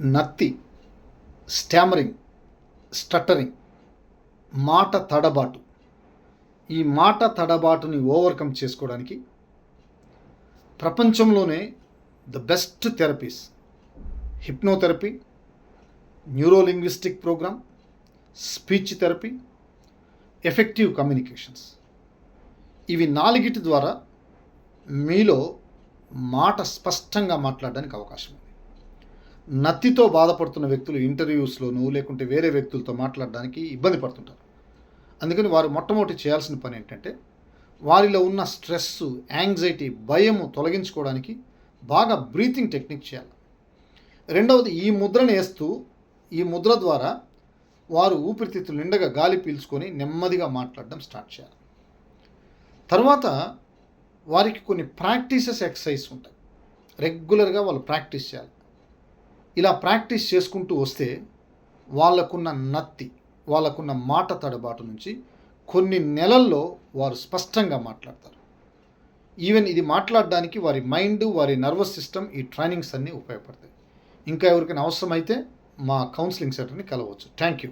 నత్తి stammering stuttering మాట తడబాటు. ఈ మాట తడబాటుని ఓవర్కమ్ చేసుకోవడానికి ప్రపంచంలోనే the best therapies hypnotherapy neurolinguistic program speech therapy effective communications. ఇవి నాలుగిటి ద్వారా మీలో మాట స్పష్టంగా మాట్లాడడానికి అవకాశం ఉంది. నత్తితో బాధపడుతున్న వ్యక్తులు ఇంటర్వ్యూస్లోనూ లేకుంటే వేరే వ్యక్తులతో మాట్లాడడానికి ఇబ్బంది పడుతుంటారు. అందుకని వారు మొట్టమొదటి చేయాల్సిన పని ఏంటంటే వారిలో ఉన్న స్ట్రెస్ యాంగ్జైటీ భయము తొలగించుకోవడానికి బాగా బ్రీతింగ్ టెక్నిక్ చేయాలి. రెండవది ఈ ముద్రను వేస్తూ ఈ ముద్ర ద్వారా వారు ఊపిరితిత్తులు నిండగా గాలి పీల్చుకొని నెమ్మదిగా మాట్లాడడం స్టార్ట్ చేయాలి. తర్వాత వారికి కొన్ని ప్రాక్టీసెస్ ఎక్సర్సైజ్ ఉంటాయి. రెగ్యులర్గా వాళ్ళు ప్రాక్టీస్ చేయాలి. ఇలా ప్రాక్టీస్ చేసుకుంటూ వస్తే వాళ్ళకున్న నత్తి వాళ్ళకున్న మాట తడబాటు నుంచి కొన్ని నెలల్లో వారు స్పష్టంగా మాట్లాడతారు. ఈవెన్ ఇది మాట్లాడడానికి వారి మైండ్ వారి నర్వస్ సిస్టమ్ ఈ ట్రైనింగ్స్ అన్నీ ఉపయోగపడతాయి. ఇంకా ఎవరికైనా అవసరమైతే మా కౌన్సిలింగ్ సెంటర్ని కలవచ్చు. Thank you